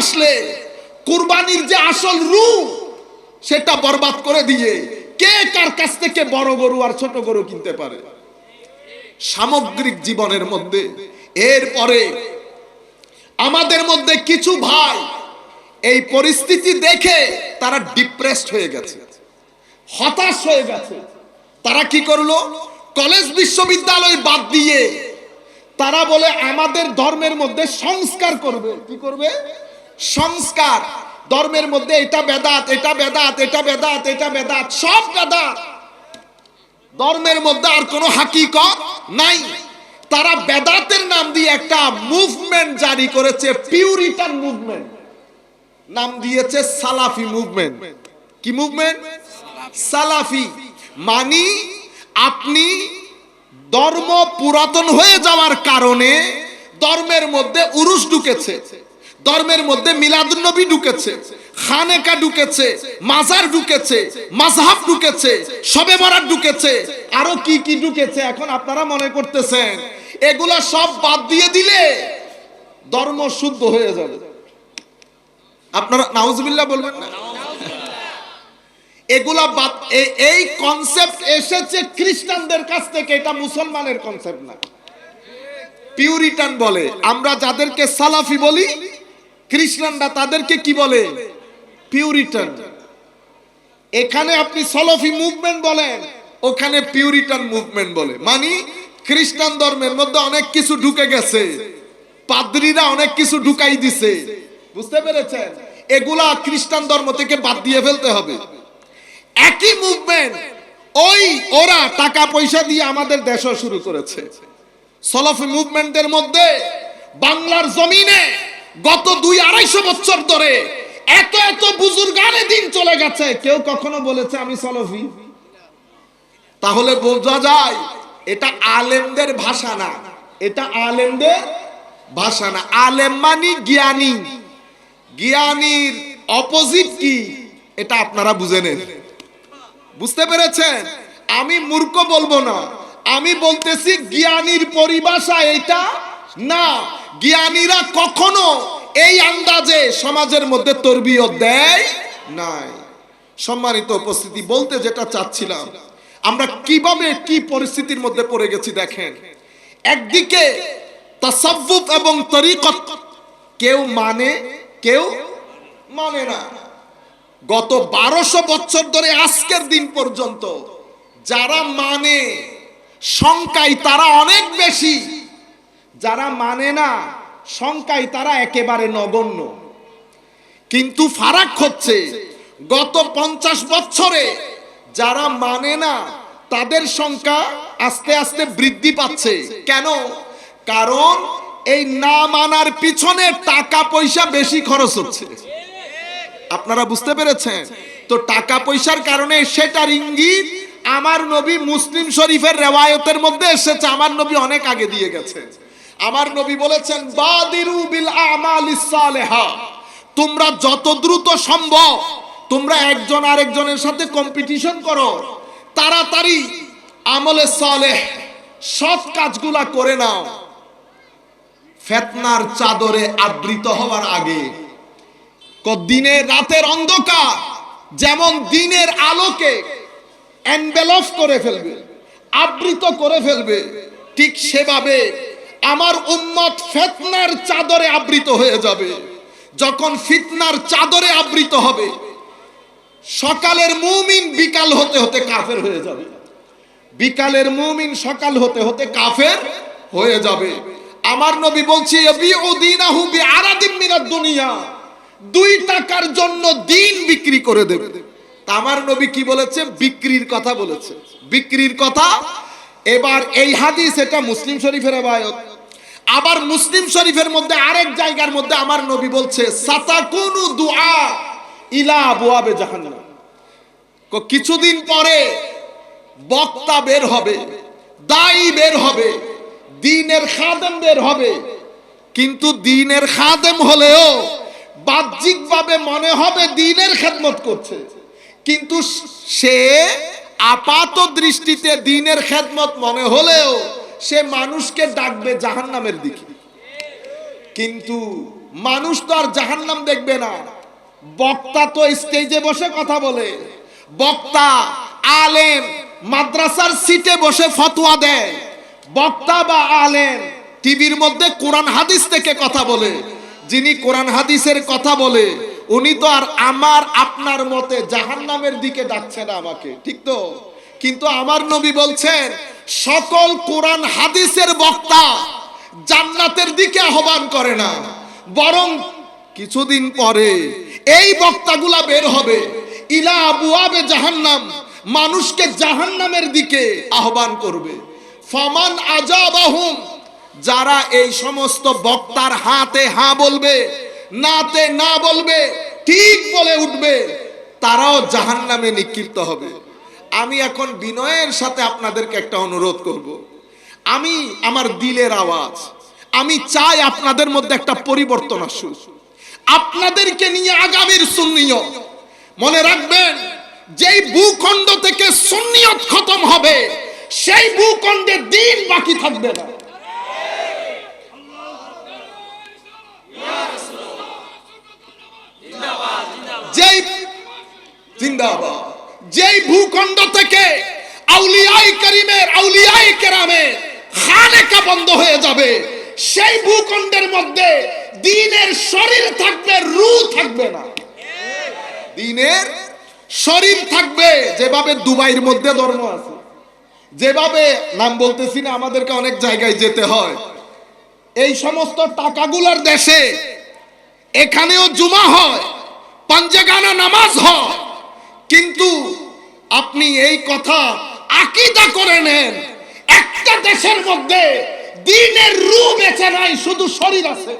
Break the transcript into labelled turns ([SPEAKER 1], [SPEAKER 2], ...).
[SPEAKER 1] আসলে কুরবানির যে আসল রূপ, সেটা বরবাদ করে দিয়ে কে কার কাছ থেকে বড় গরু আর ছোট গরু কিনতে পারে? সামগ্রিক জীবনের মধ্যে। এরপরে আমাদের মধ্যে কিছু ভাই এই পরিস্থিতি দেখে তারা ডিপ্রেসড হয়ে গেছে, হতাশ হয়ে গেছে। তারা কি করল? কলেজ বিশ্ববিদ্যালয় বাদ দিয়ে তারা বলে, আমাদের ধর্মের মধ্যে সংস্কার করবে। কি করবে? সংস্কার। ধর্মের মধ্যে এটা বেদাত এটা বেদাত এটা বেদাত এটা বেদাত, সব বেদাত। ধর্মের মধ্যে আর কোনো হাকিকত নাই। তারা বেদাতের নাম দিয়ে একটা মুভমেন্ট জারি করেছে পিউরিটান মুভমেন্ট নাম দিয়েছে সালাফি মুভমেন্ট কি মুভমেন্ট সালাফি। মানি আপনি ধর্ম পুরাতন হয়ে যাওয়ার কারণে ধর্মের মধ্যে উরুস ঢুকেছে। ধর্মের মধ্যে মিলাদুন্নবী ঢুকেছে, খানেকা ঢুকেছে, মাজার ঢুকেছে, মাযহাব ঢুকেছে সবে বরাত ঢুকেছে। আরও কি কি ঢুকেছে এখন আপনারা মনে করতেছেন? এগুলা সব বাদ দিয়ে দিলে ধর্ম শুদ্ধ হয়ে যাবে। আপনারা নাউজুবিল্লাহ বলবেন না? এগুলা বাদ এই কনসেপ্ট এসেছে খ্রিস্টানদের কাছ থেকে, এটা মুসলমানের কনসেপ্ট না। পিউরিটান বলে। আমরা যাদেরকে সালাফি বলি খ্রিস্টানরা তাদেরকে কি বলে? পিউরিটান এখানে আপনি সলফি মুভমেন্ট বলেন, ওখানে পিউরিটান মুভমেন্ট বলে। মানে খ্রিস্টান ধর্মের মধ্যে অনেক কিছু ঢুকে গেছে। পাদ্রীরা অনেক কিছু ঢুকাই দিছে। বুঝতে পেরেছেন? এগুলা খ্রিস্টান ধর্ম থেকে বাদ দিয়ে ফেলতে হবে। একই মুভমেন্ট ওই ওরা টাকা পয়সা দিয়ে আমাদের দেশও শুরু করেছে। সলফি মুভমেন্টের মধ্যে বাংলার জমিনে গত দুই আড়াইশো বছর ধরে এত এত বুজুর্গানে দিন চলে গেছে, কেউ কখনো বলেছে আমি সলফি। তাহলে বোঝা যায় এটা আলেমদের ভাষা না। এটা আলেমদের ভাষা না। আলেম মানি জ্ঞানী। জ্ঞানীর অপোজিট কি, এটা আপনারা বুঝে নেন। বুঝতে পেরেছেন? আমি মূর্খ বলব না। আমি বলতেছি জ্ঞানীর পরিভাষা এটা না। জ্ঞানীরা কখনো এই আন্দাজে সমাজের মধ্যে তরবিয়ত দেয় নাই। সম্মানিত উপস্থিতি, বলতে যেটা চাচ্ছিলাম, আমরা কীভাবে কি পরিস্থিতির মধ্যে পড়ে গেছি দেখেন। একদিকে তাসাব্বুফ এবং তরিকত কেউ মানে কেউ মানে না। গত বারোশো বছর ধরে আজকের দিন পর্যন্ত যারা মানে সংখ্যায় তারা অনেক বেশি। যারা মানে না সংখ্যায় তারা একেবারে নগণ্য। কিন্তু ফারাক হচ্ছে, গত পঞ্চাশ বছরে যারা মানে না, তাদের সংখ্যা আস্তে আস্তে বৃদ্ধি পাচ্ছে। কেন? কারণ এই না মানার পিছনে টাকা পয়সা বেশি খরচ হচ্ছে। আপনারা বুঝতে পেরেছেন? তো টাকা পয়সার কারণে সেটার ইঙ্গিত আমার নবী মুসলিম শরীফের রেওয়ায়তের মধ্যে এসেছে, আমার নবী অনেক আগে দিয়ে গেছে। আমার নবী বলেছেন তোমরা যত দ্রুত সম্ভব তোমরা একজন আরেকজনের সাথে কম্পিটিশন করো। তাড়াতাড়ি আমলে সালেহ, সৎ কাজগুলা করে নাও। ফেতনার চাদরে আবৃত হওয়ার আগে দিনের রাতের অন্ধকার যেমন দিনের আলোকে এনভেলপ করে ফেলবে, আবৃত করে ফেলবে, ঠিক সেভাবে আমার উম্মত ফেতনার চাদরে আবৃত হয়ে যাবে। যখন ফিতনার চাদরে আবৃত হবে, সকালের মুমিন বিকাল হতে হতে কাফের হয়ে যাবে। বিকালের মুমিন সকাল হতে হতে কাফের হয়ে যাবে। আমার নবী বলছি দুনিয়া। দুই টাকার জন্য দিন বিক্রি করে দেবে। আমার নবী কি বলেছে? বিক্রির কথা বলেছে। বিক্রির কথা। এবার এই হাদিস, এটা মুসলিম শরীফের আবায়ত। আবার মুসলিম শরীফের মধ্যে আরেক জায়গার মধ্যে আমার নবী বলছে, সাতাকুনু দুআ ইলা আবওয়াবে জাহান্নাম। কিছুদিন পরে বক্তা বের হবে, দায়ী বের হবে, দিনের খাদেম বের হবে। কিন্তু দিনের খাদেম হলেও বাহ্যিকভাবে মনে হবে দিনের খেদমত করছে। কিন্তু সে আপাত দৃষ্টিতে দিনের খেদমত মনে হলেও সে মানুষকে ডাকবে জাহান্নামের দিকে। কিন্তু মানুষ তো আর জাহান্নাম দেখবে না। বক্তা তো স্টেজে বসে কথা বলে। বক্তা আলেম মাদ্রাসার সিটে বসে ফতোয়া দেয়। বক্তা বা আলেম টিভির মধ্যে কোরআন হাদিস থেকে কথা বলে। যিনি কোরআন হাদিসের কথা বলে, উনি তো আর আমার, আপনার মতে জাহান্নামের দিকে ডাকছে না আমাকে। ঠিক তো? কিন্তু আমার নবী বলছেন সকল কোরআন হাদিসের বক্তা জান্নাতের দিকে আহ্বান করে না। বরং কিছুদিন পরে এই বক্তাগুলা বের হবে। ইলা আবুয়াবে জাহান্নাম, মানুষকে জাহান্নামের দিকে আহ্বান করবে। ফমান আজাবাহুম, যারা এই সমস্ত বক্তার হাতে হা বলবে, নাতে না বলবে, ঠিক বলে উঠবে, তারাও জাহান্নামে নিক্ষিপ্ত হবে। আমি এখন বিনয়ের সাথে আপনাদেরকে একটা অনুরোধ করব। আমি আমার দিলের আওয়াজ, আমি চাই আপনাদের মধ্যে একটা পরিবর্তন আসুক। আপনাদেরকে নিয়ে আগামীর সুন্নিয় মনে রাখবেন, যেই ভূখণ্ড থেকে সুন্নিয়ত খতম হবে, সেই ভূখণ্ডে দিন বাকি থাকবে না। যেই জিন্দাবাদ। যেই ভূখণ্ড থেকে আউলিয়াই করিমের, আউলিয়াই কেরামের খানেকা বন্ধ হয়ে যাবে, সেই ভূখণ্ডের মধ্যে দিনের শরীর থাকবে রু থাকবে না। দিনের শরীর থাকবে, যেভাবে দুবাইয়ের মধ্যে ধর্ম আছে। যেভাবে, নাম বলতেছি না, আমাদেরকে অনেক জায়গায় যেতে হয়। এই সমস্ত টাকাগুলার দেশে এখানেও জুমা হয়, পাঞ্জেগানা নামাজ হয়। কিন্তু আপনি এই কথা আকিদা করে নেন। একটা দেশের মধ্যে দিনের রু বেঁচে নাই, শুধু শরীর আছে।